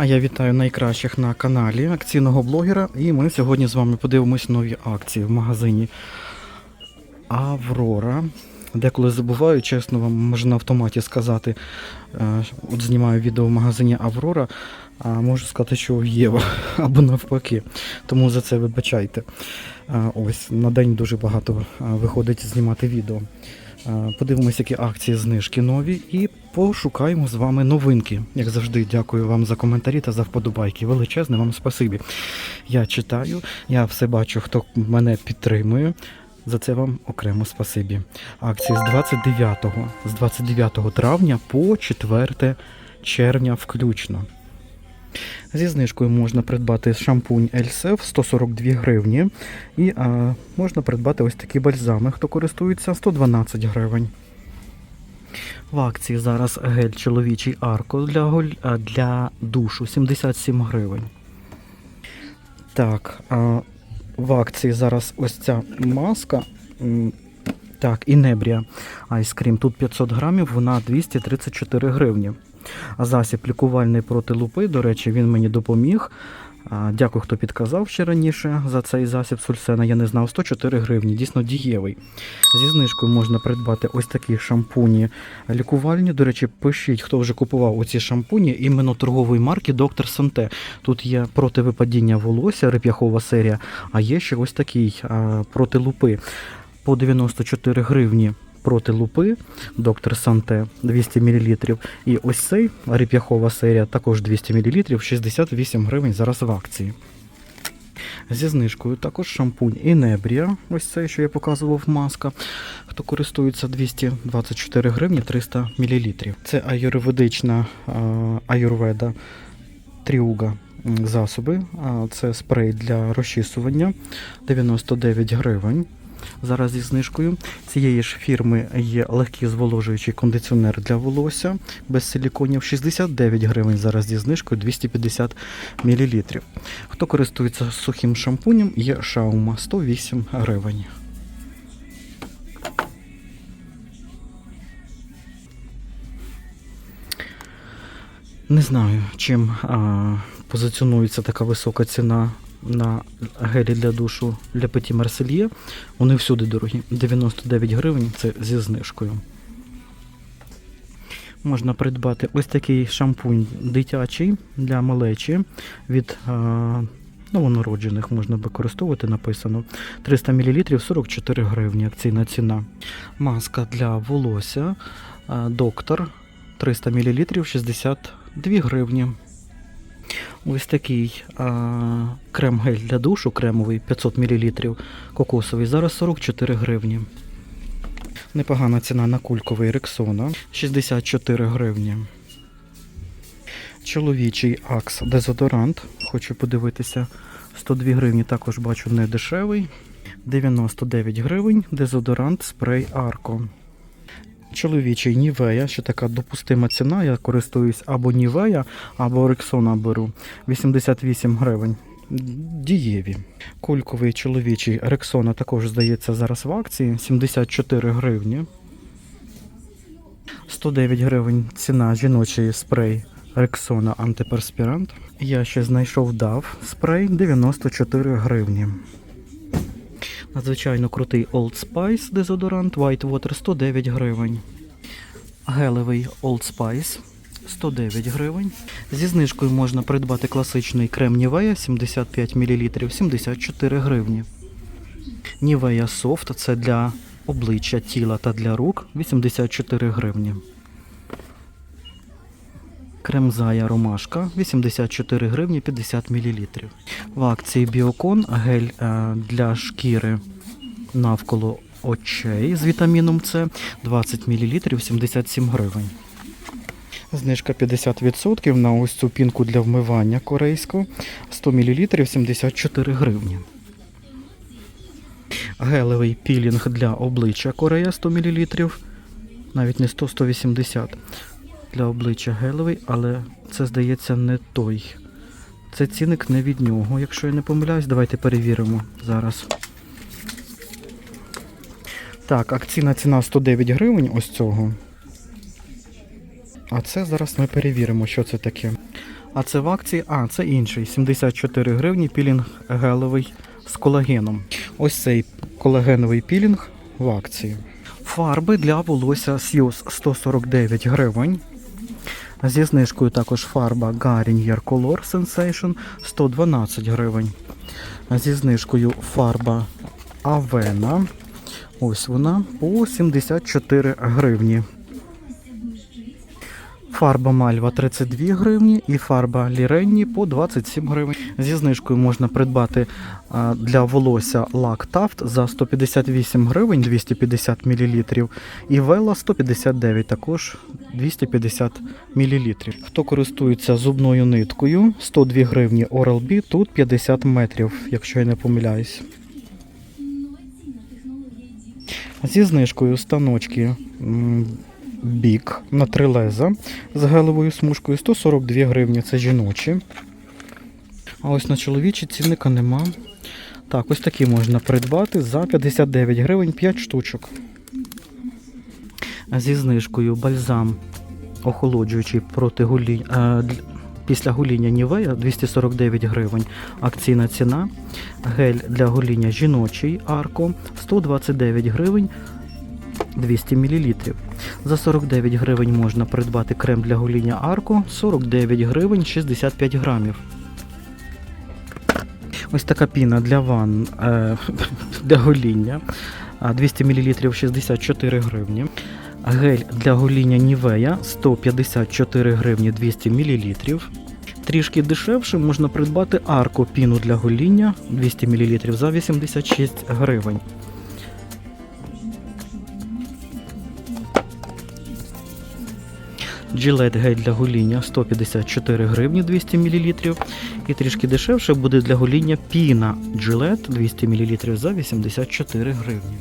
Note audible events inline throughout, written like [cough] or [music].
А я вітаю найкращих на каналі акційного блогера. І ми сьогодні з вами подивимось нові акції в магазині Аврора. Деколи забуваю, чесно вам можна на автоматі сказати. е, От знімаю відео в магазині Аврора, а можу сказати, що в Єва [laughs] або навпаки. Тому за це вибачайте. Е, Ось на день дуже багато е, виходить знімати відео. Е, Подивимось, які акції знижки нові, і пошукаємо з вами новинки. Як завжди, дякую вам за коментарі та за вподобайки. Величезне вам спасибі. Я читаю, я все бачу, хто мене підтримує. За це вам окремо спасибі. Акції з 29, з 29 травня по 4 червня включно. Зі знижкою можна придбати шампунь Ельсев 142 гривні. І а, можна придбати ось такі бальзами, хто користується 112 гривень. В акції зараз гель чоловічий арко для, для душу 77 гривень. Так, а, в акції зараз ось ця маска. Так, Інебрія Айскрім. Тут 500 грамів, вона 234 гривні. Засіб лікувальний проти лупи, до речі, він мені допоміг. Дякую, хто підказав ще раніше за цей засіб сульсена. Я не знав 104 гривні, дійсно дієвий. Зі знижкою можна придбати ось такі шампуні лікувальні. До речі, пишіть, хто вже купував оці шампуні іменно торгової марки Доктор Санте. Тут є проти випадіння волосся, реп'яхова серія, а є ще ось такий проти лупи по 94 гривні. Проти лупи доктор Санте 200 мл. І ось цей реп'яхова серія також 200 мл, 68 гривень зараз в акції. Зі знижкою також шампунь Інебрія, ось цей, що я показував, маска. Хто користується 224 гривні 300 мл. Це аюрведична аюрведа тріуга засоби. Це спрей для розчісування 99 гривень. Зараз зі знижкою цієї ж фірми є легкий зволожуючий кондиціонер для волосся без силіконів 69 гривень. Зараз зі знижкою 250 мл. Хто користується сухим шампунем, є шаума 108 гривень. Не знаю, чим а, позиціонується така висока ціна на гелі для душу для Petit Marseille. Вони всюди дорогі. 99 гривень це зі знижкою. Можна придбати ось такий шампунь дитячий для малечі від а, новонароджених можна використовувати, написано 300 мл 44 гривні акційна ціна. Маска для волосся а, доктор 300 мл 62 гривні. Ось такий крем-гель для душу кремовий 500 мл кокосовий. Зараз 44 гривні. Непогана ціна на кульковий Рексона 64 гривні. Чоловічий Акс дезодорант. Хочу подивитися. 102 гривні також бачу не дешевий. 99 гривень. Дезодорант спрей Арко. Чоловічий Нівея, ще така допустима ціна. Я користуюсь або Нівея, або Рексона беру. 88 гривень. Дієві. Кульковий чоловічий Рексона також здається зараз в акції 74 гривні. 109 гривень ціна жіночий спрей Рексона антиперспірант. Я ще знайшов DAV спрей 94 гривні. Надзвичайно крутий Old Spice дезодорант White Water 109 гривень. Гелевий Old Spice 109 гривень. Зі знижкою можна придбати класичний крем Нівея 75 мл 74 гривні. Нівея Soft це для обличчя, тіла та для рук 84 гривні. Крем Зая Ромашка 84 гривні 50 мл. В акції Біокон гель е, для шкіри навколо очей з вітаміном С 20 мл 77 гривень. Знижка 50% на ось цю пінку для вмивання корейську 100 мл 74 гривні. Гелевий пілінг для обличчя Корея 100 мл. Навіть не 100-180 для обличчя гелевий, але це здається не той. Це цінник не від нього, якщо я не помиляюсь. Давайте перевіримо зараз. Так, акційна ціна 109 гривень ось цього. А це зараз ми перевіримо, що це таке. А це в акції, а це інший. 74 гривні пілінг гелевий з колагеном. Ось цей колагеновий пілінг в акції. Фарби для волосся Сьюз 149 гривень. Зі знижкою також фарба Garnier Color Sensation 112 гривень. Зі знижкою фарба Avena. Ось вона по 74 гривні. Фарба Мальва 32 гривні і фарба Ліренні по 27 гривень. Зі знижкою можна придбати для волосся лак Тафт за 158 гривень 250 мл і Вела 159 також 250 мл. Хто користується зубною ниткою 102 гривні Oral-B, тут 50 метрів, якщо я не помиляюсь. Зі знижкою станочки бік на три леза з гелевою смужкою 142 гривні. Це жіночі. А ось на чоловічі цінника нема. Так, ось такі можна придбати за 59 гривень 5 штучок. Зі знижкою бальзам охолоджуючий проти гулі... е, після гоління Нівея 249 гривень. Акційна ціна. Гель для гоління жіночий Арко 129 гривень 200 мл. За 49 гривень можна придбати крем для гоління Арко 49 гривень 65 грамів. Ось така піна для ванн е, [laughs] для гоління. 200 мл 64 гривні. Гель для гоління Нівея 154 гривні 200 мл. Трішки дешевше можна придбати арко піну для гоління 200 мл за 86 гривень. Gillette гель для гоління 154 гривні 200 мл. І трішки дешевше буде для гоління піна Gillette 200 мл за 84 гривні.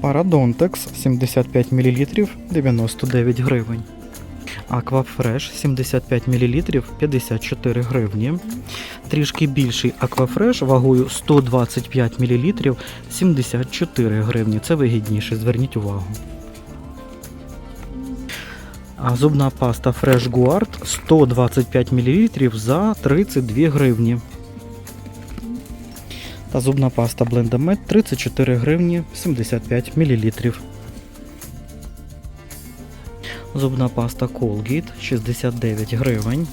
Парадонтекс 75 мл 99 гривень. Аквафреш 75 мл 54 гривні. Трішки більший аквафреш вагою 125 мл 74 гривні. Це вигідніше, зверніть увагу. А зубна паста Fresh Guard 125 мл за 32 гривні. Та зубна паста Blendamed 34 гривні 75 мл. Зубна паста Colgate 69 гривень.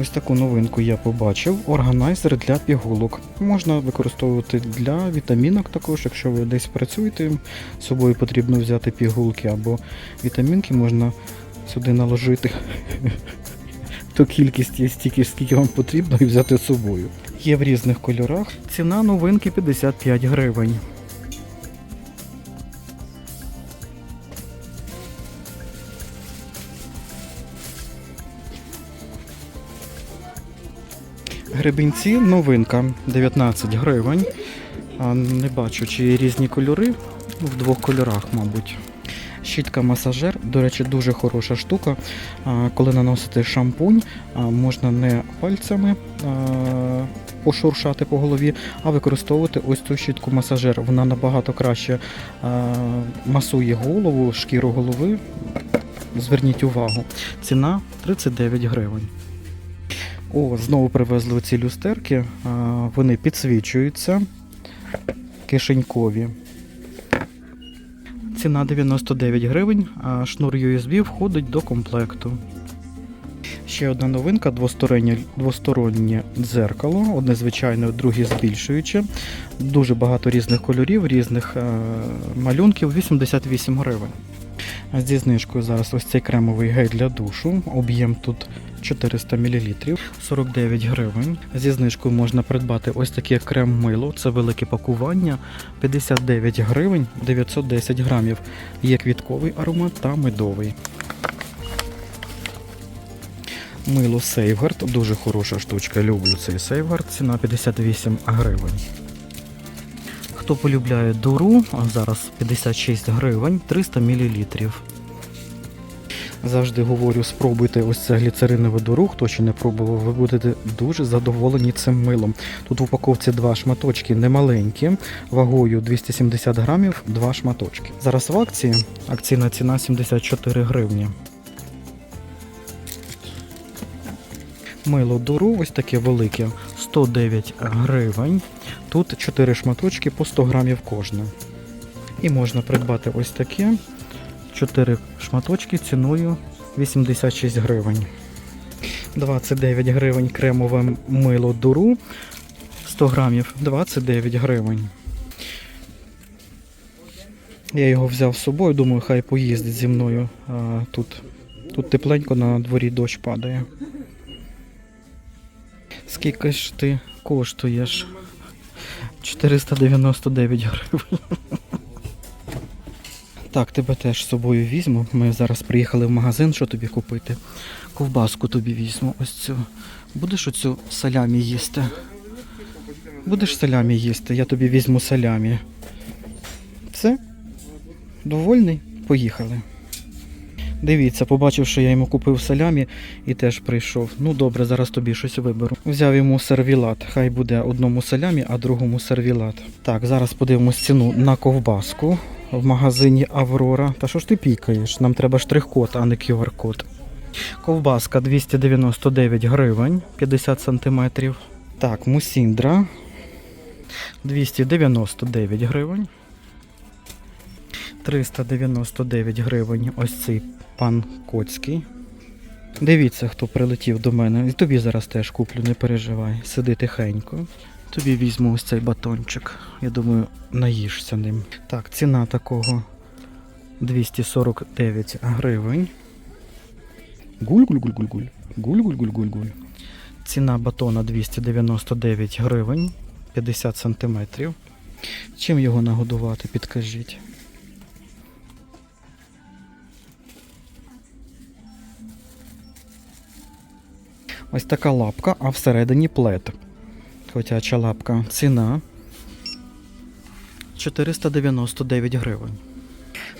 Ось таку новинку я побачив. Органайзер для пігулок. Можна використовувати для вітамінок також, якщо ви десь працюєте, з собою потрібно взяти пігулки або вітамінки можна сюди наложити. [laughs] То кількість є стільки, скільки вам потрібно, і взяти з собою. Є в різних кольорах. Ціна новинки 55 гривень. Гребінці новинка 19 гривень. Не бачу, чи є різні кольори. В двох кольорах, мабуть. Щітка масажер, до речі, дуже хороша штука. Коли наносите шампунь, можна не пальцями пошуршати по голові, а використовувати ось цю щітку масажер. Вона набагато краще масує голову, шкіру голови. Зверніть увагу. Ціна 39 гривень. О, знову привезли ці люстерки. Вони підсвічуються. Кишенькові. Ціна 99 гривень, а шнур USB входить до комплекту. Ще одна новинка двостороннє, двостороннє дзеркало, одне звичайне, друге збільшуюче. Дуже багато різних кольорів, різних е, малюнків, 88 гривень. Зі знижкою зараз ось цей кремовий гель для душу. Об'єм тут 400 мл, 49 гривень. Зі знижкою можна придбати ось таке крем-мило, це велике пакування, 59 гривень, 910 грамів. Є квітковий аромат та медовий. Мило Сейфгард, дуже хороша штучка. Люблю цей Сейфгард, ціна 58 гривень. Хто полюбляє дуру, зараз 56 гривень, 300 мл. Завжди говорю, спробуйте ось це гліцеринове дору, хто ще не пробував, ви будете дуже задоволені цим милом. Тут в упаковці два шматочки немаленькі, вагою 270 грамів, два шматочки. Зараз в акції акційна ціна 74 гривні. Мило дору, ось таке велике, 109 гривень. Тут 4 шматочки по 100 грамів кожне. І можна придбати ось таке 4 шматочки ціною 86 гривень. 29 гривень кремове мило дуру 100 грамів 29 гривень. Я його взяв з собою, думаю, хай поїздить зі мною. А, тут, тут тепленько на дворі дощ падає. Скільки ж ти коштуєш? 499 гривень. Так, тебе теж з собою візьму. Ми зараз приїхали в магазин, що тобі купити. Ковбаску тобі візьму. Ось цю. Будеш оцю салямі їсти? Будеш салямі їсти, я тобі візьму салямі. Все? Довольний? Поїхали. Дивіться, побачив, що я йому купив салямі і теж прийшов. Ну добре, зараз тобі щось виберу. Взяв йому сервілат. Хай буде одному салямі, а другому сервілат. Так, зараз подивимось ціну на ковбаску в магазині Аврора. Та що ж ти пікаєш? Нам треба штрих-код, а не QR-код. Ковбаска 299 гривень, 50 сантиметрів. Так, мусіндра 299 гривень. 399 гривень ось цей пан Коцький. Дивіться, хто прилетів до мене. І тобі зараз теж куплю, не переживай. Сиди тихенько. Тобі візьму ось цей батончик. Я думаю, наїшся ним. Так, ціна такого 249 гривень. Гуль-гуль-гуль-гуль-гуль. Гуль-гуль-гуль-гуль-гуль. Ціна батона 299 гривень, 50 сантиметрів. Чим його нагодувати, підкажіть. Ось така лапка, а всередині плед. Котяча лапка. Ціна 499 гривень.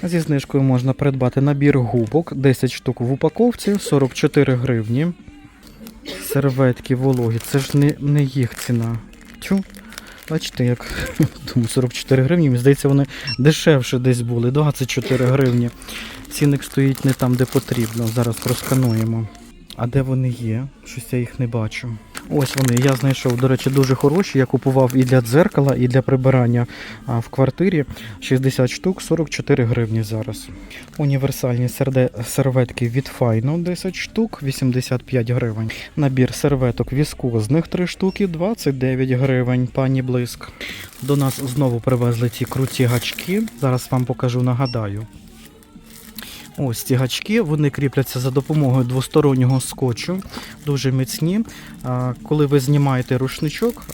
Зі знижкою можна придбати набір губок, 10 штук в упаковці, 44 гривні. Серветки вологі, це ж не, не їх ціна. Тю. Бачите, як [laughs] думаю, 44 гривні. Мені здається, вони дешевше десь були. 24 гривні. Цінник стоїть не там, де потрібно. Зараз проскануємо. А де вони є? Щось я їх не бачу. Ось вони, я знайшов, до речі, дуже хороші. Я купував і для дзеркала, і для прибирання в квартирі. 60 штук, 44 гривні зараз. Універсальні серветки від Файно 10 штук, 85 гривень. Набір серветок віскозних 3 штуки, 29 гривень, пані Блиск. До нас знову привезли ці круті гачки. Зараз вам покажу, нагадаю. Ось ці гачки, вони кріпляться за допомогою двостороннього скотчу, дуже міцні. Коли ви знімаєте рушничок,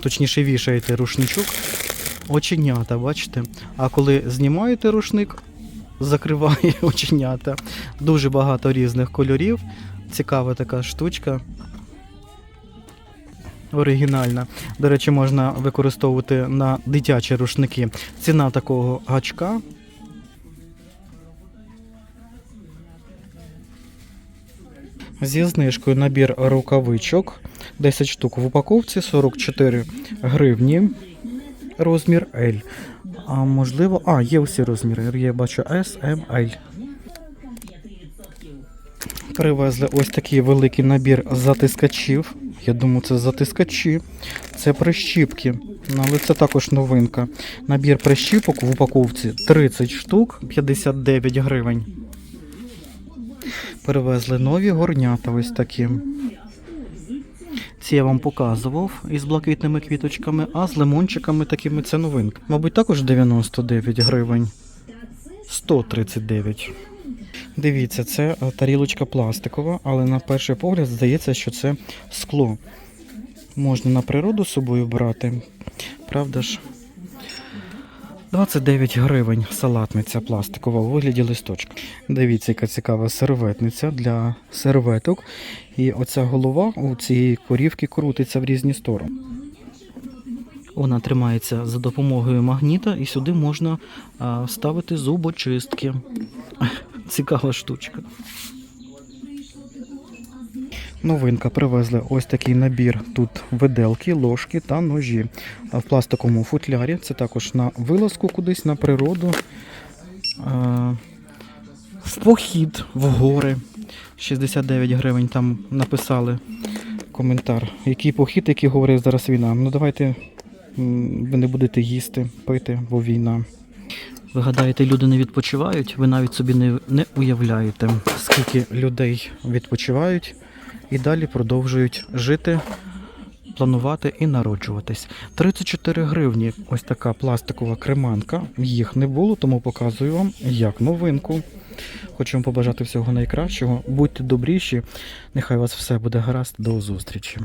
точніше вішаєте рушничок, оченята, бачите? А коли знімаєте рушник, закриває [laughs] оченята. Дуже багато різних кольорів. Цікава така штучка. Оригінальна. До речі, можна використовувати на дитячі рушники. Ціна такого гачка Зі знижкою набір рукавичок 10 штук в упаковці 44 гривні. Розмір L. А можливо, а, є усі розміри. Я бачу S, M, L. Привезли ось такий великий набір затискачів. Я думаю, це затискачі. Це прищіпки. Ну, Але це також новинка. Набір прищіпок в упаковці 30 штук, 59 гривень. Перевезли нові горнята ось такі. Ці я вам показував із блакитними квіточками, а з лимончиками такими це новинка. Мабуть, також 99 гривень. 139. Дивіться, це е, тарілочка пластикова, але на перший погляд здається, що це скло. Можна на природу з собою брати. Правда ж? 29 гривень салатниця пластикова у вигляді листочка. Дивіться, яка цікава серветниця для серветок. І оця голова у цієї корівки крутиться в різні сторони. Вона тримається за допомогою магніта, і сюди можна ставити зубочистки. [laughs] Цікава штучка. Новинка привезли ось такий набір. Тут виделки, ложки та ножі. В пластиковому футлярі. Це також на вилазку кудись на природу. В похід в гори. 69 гривень там написали коментар. Який похід, який говорив зараз війна. Ну давайте ви не будете їсти, пити, бо війна. Ви гадаєте, люди не відпочивають? Ви навіть собі не, не уявляєте, скільки людей відпочивають і далі продовжують жити, планувати і народжуватись. 34 гривні. Ось така пластикова креманка. Їх не було, тому показую вам як новинку. Хочу вам побажати всього найкращого. Будьте добріші. Нехай вас все буде гаразд. До зустрічі.